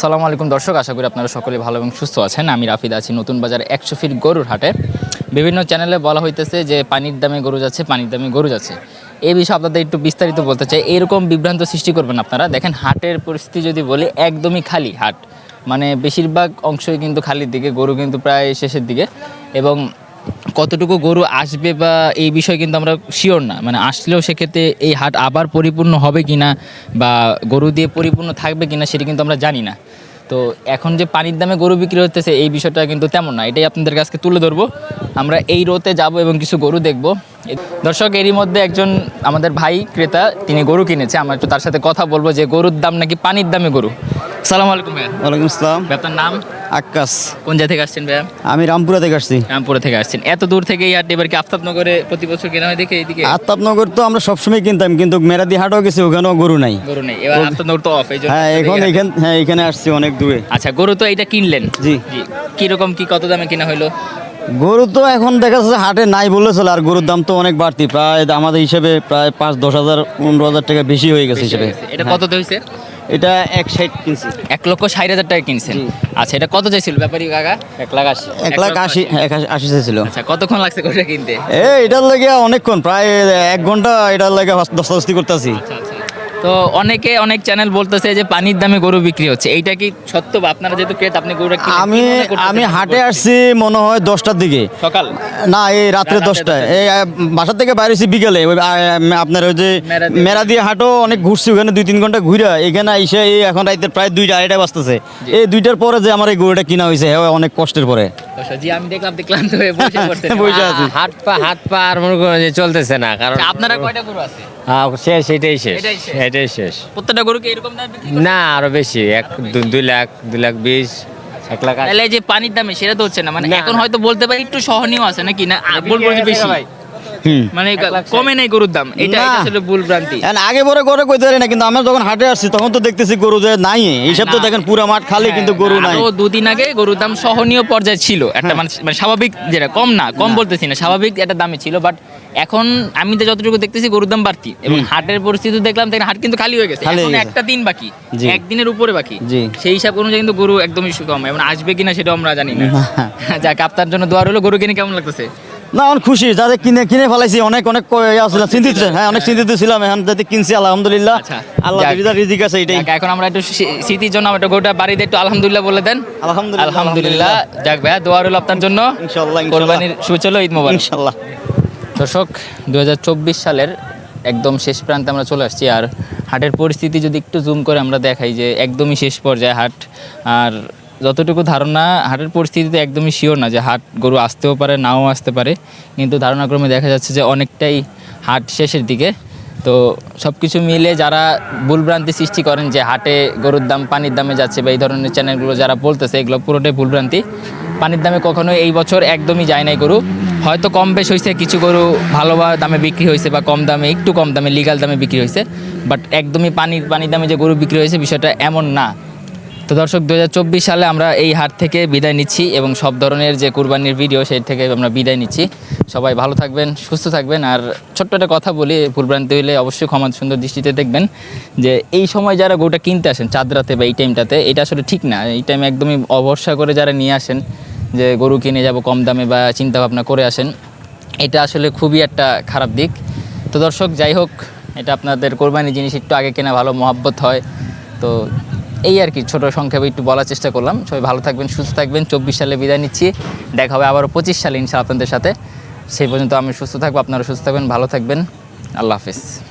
সালামু আলাইকুম দর্শক, আশা করি আপনারা সকলে ভালো এবং সুস্থ আছেন। আমি রাফিদ আছি নতুন বাজার একশো ফিট গরুর হাটে। বিভিন্ন চ্যানেলে বলা হইতেছে যে পানির দামে গরু যাচ্ছে, পানির দামে গরু যাচ্ছে। এই বিষয়ে আপনাদের একটু বিস্তারিত বলতে চাই। এরকম বিভ্রান্ত সৃষ্টি করবেন আপনারা। দেখেন, হাটের পরিস্থিতি যদি বলি, একদমই খালি হাট। মানে বেশিরভাগ অংশই কিন্তু খালির দিকে, গরু কিন্তু প্রায় শেষের দিকে। এবং কতটুকু গরু আসবে বা এই বিষয়ে কিন্তু আমরা শিওর না। মানে আসলেও সেক্ষেত্রে এই হাট আবার পরিপূর্ণ হবে কিনা বা গরু দিয়ে পরিপূর্ণ থাকবে কিনা সেটা কিন্তু আমরা জানি না। তো এখন যে পানির দামে গরু বিক্রি হতেছে এই বিষয়টা কিন্তু তেমন না। এটাই আপনাদের কাছে তুলে ধরবো। আমরা এই রোতে যাব এবং কিছু গরু দেখব। দর্শক, এরই মধ্যে একজন আমাদের ভাই ক্রেতা, তিনি গরু কিনেছে। আমরা একটু তার সাথে কথা বলব যে গরুর দাম নাকি পানির দামে গরু। সালাম আলাইকুম ভাইয়া। ওয়ালাইকুম আসসালাম। আপনার নাম? আকাশ কোন জায়গা থেকে আসছেন ভাইয়া? আমি রামপুরা থেকে আসছি। রামপুরা থেকে আসছেন। এত দূর থেকে এই হাট এবার কি আফতাবনগরে প্রতি বছর কেনা হয় দেখে এইদিকে? আফতাবনগর তো আমরা সবসময় কিনতাম কিন্তু মেরাদি হাটও গেছে ওখানেও গরু নাই। গরু নেই। এবার আফতাবনগর তো অফ এই জন্য হ্যাঁ এখন এখানে এখান হ্যাঁ এখানে আসছি অনেক দূরে। আচ্ছা গরু তো এটা কিনলেন? জি। জি। কীরকম কি কত দামে কিনা হইল? গরু তো এখন দেখা যাচ্ছে হাটে নাই বলে চলে আর গরুর দাম তো অনেক বাড়তি। প্রায় আমাদের হিসেবে প্রায় পাঁচ দশ হাজার পনেরো হাজার টাকা বেশি হয়ে গেছে হিসেবে। এটা হ্যাঁ। কত হয়েছে এটা এক সাইড কিনছি। এক লক্ষ ষাট হাজার টাকা কিনছেন। আচ্ছা এটা কত চাইছিল ব্যাপারী কাকা? এক লাখ আশি। এক লাখ আশি এক আশি- আশি ছিল আচ্ছা কতক্ষণ লাগছে গরুটা কিনতে? এ এটার লাগে অনেকক্ষণ প্রায় এক ঘণ্টা এটার লাগে দস্তাদস্তি করতেছি। আচ্ছা আচ্ছা। তো অনেকে অনেক চ্যানেল বলতেছে যে পানির দামে গরু বিক্রি হচ্ছে। এইটা কি সত্য বা আপনারা যেহেতু ক্রেতা আপনি কি আমি আমি হাটে আসছি মনে হয় দশটার দিকে। সকাল? না এই রাত্রে দশটায়। এই আহ, বাসা থেকে বাইরেছি বিকেলে ওই, আপনার ওই যে মেরা দিয়ে- হাটও অনেক ঘুরছি ওখানে দুই তিন ঘণ্টা ঘুরে এখানে এসে এই এখন রাইতে প্রায় দুইটা আড়াইটা বাজতেছে। এই দুইটার পরে যে আমার এই গরুটা কিনা হয়েছে হ্যাঁ অনেক কষ্টের পরে। জি আমি দেখলাম দেখলাম হয়ে বসে পড়ছেন হাত পা হাত পা আর মনে যে চলতেছে না কারণ আচ্ছা, আপনারা কয়টা গরু আছে? শেষ এটাই শেষ। এটাই শেষ। প্রত্যেকটা গরু কি এরকম না আরও বেশি এক দুই লাখ দুই লাখ বিশ এক লাখ তাহলে যে পানির দামে সেটা তো হচ্ছে না। মানে এখন হয়তো বলতে পারি একটু সহনীয় আছে নাকি? না বলব যে বেশি। মানে কমে নাই গরুর দাম। এটা আসলে ভুল ভ্রান্তি। এখন আগে পরে করে কইতে পারি না কিন্তু আমরা যখন হাটে আসছি তখন তো দেখতেছি গরু যে নাই। এইসব তো দেখেন পুরা মাঠ খালি কিন্তু গরু নাই। আরও দুদিন আগে গরুর দাম সহনীয় পর্যায়ে ছিল। একটা মানে মানে স্বাভাবিক যেটা কম না কম বলতেছি না স্বাভাবিক একটা দামে ছিল বাট এখন আমি তো যতটুকু দেখতেছি গরুর দাম বাড়তি এবং হাটের পরিস্থিতি দেখলাম দেখেন হাট কিন্তু খালি হয়ে গেছে। এখন একটা দিন বাকি একদিনের উপরে বাকি। সেই হিসাব অনুযায়ী কিন্তু গরু একদমই কম এবং আসবে কিনা সেটাও আমরা জানি না। যাক আপনার জন্য দোয়ার হলো গরু কিনে কেমন লাগতেছে? না অনেক খুশি যাতে কিনে কিনে ফেলাইছি অনেক অনেক ছিলাম চিন্তিত হ্যাঁ অনেক চিন্তিত ছিলাম এখন যাতে কিনছি আলহামদুলিল্লাহ। আচ্ছা। আল্লাহ রিজিক আছে এটাই। এখন আমরা একটু স্মৃতির জন্য আমরা গরুটা বাড়িতে একটু আলহামদুলিল্লাহ বলে দেন। আলহামদুলিল্লাহ, আলহামদুলিল্লাহ। যাক ভাইয়া আপনার জন্য। ইনশাআল্লাহ, ইনশাআল্লাহ। কোরবানির ঈদ মোবারক। ইনশাল্লাহ। দর্শক দু সালের একদম শেষ প্রান্তে আমরা চলে আসছি। আর হাটের পরিস্থিতি যদি একটু জুম করে আমরা দেখাই যে একদমই শেষ পর্যায়ে হাট। আর যতটুকু ধারণা, হাটের পরিস্থিতিতে একদমই শিওর না যে হাট গরু আসতেও পারে, নাও আসতে পারে। কিন্তু ধারণাক্রমে দেখা যাচ্ছে যে অনেকটাই হাট শেষের দিকে। তো সব কিছু মিলে যারা ভুলভ্রান্তি সৃষ্টি করেন যে হাটে গরুর দাম পানির দামে যাচ্ছে বা এই ধরনের চ্যানেলগুলো যারা বলতেছে, এগুলো পুরোটাই ভুলভ্রান্তি। পানির দামে কখনো এই বছর একদমই যায় নাই গরু। হয়তো কম বেশ হয়েছে কিছু গরু ভালো বা দামে বিক্রি হয়েছে বা কম দামে, একটু কম দামে লিগাল দামে বিক্রি হয়েছে বাট একদমই পানির পানির দামে যে গরু বিক্রি হয়েছে বিষয়টা এমন না। তো দর্শক দু হাজার চব্বিশ সালে আমরা এই হাট থেকে বিদায় নিচ্ছি এবং সব ধরনের যে কুরবানির ভিডিও সেই থেকে আমরা বিদায় নিচ্ছি। সবাই ভালো থাকবেন, সুস্থ থাকবেন, আর ছোট্ট একটা কথা বলি ভুলভ্রান্তি হলে অবশ্যই ক্ষমা সুন্দর দৃষ্টিতে দেখবেন যে এই সময় যারা গরুটা কিনতে আসেন, চাঁদ রাতে বা এই টাইমটাতে এটা আসলে ঠিক না। এই টাইমে একদমই অবর্ষা করে যারা নিয়ে আসেন যে গরু কিনে যাব, কম দামে বা চিন্তা ভাবনা করে আসেন, এটা আসলে খুবই একটা খারাপ দিক। তো দর্শক, যাই হোক, এটা আপনাদের কোরবানি জিনিস একটু আগে কেনা ভালো মহাব্বত হয়। তো এই আর কি, ছোট সংক্ষেপে একটু বলার চেষ্টা করলাম। সবাই ভালো থাকবেন, সুস্থ থাকবেন। চব্বিশ সালে বিদায় নিচ্ছি। দেখা হবে আবারও পঁচিশ সালে, ইনশাআল্লাহ আপনাদের সাথে। সেই পর্যন্ত আমি সুস্থ থাকব, আপনারা সুস্থ থাকবেন, ভালো থাকবেন। আল্লাহ হাফিজ।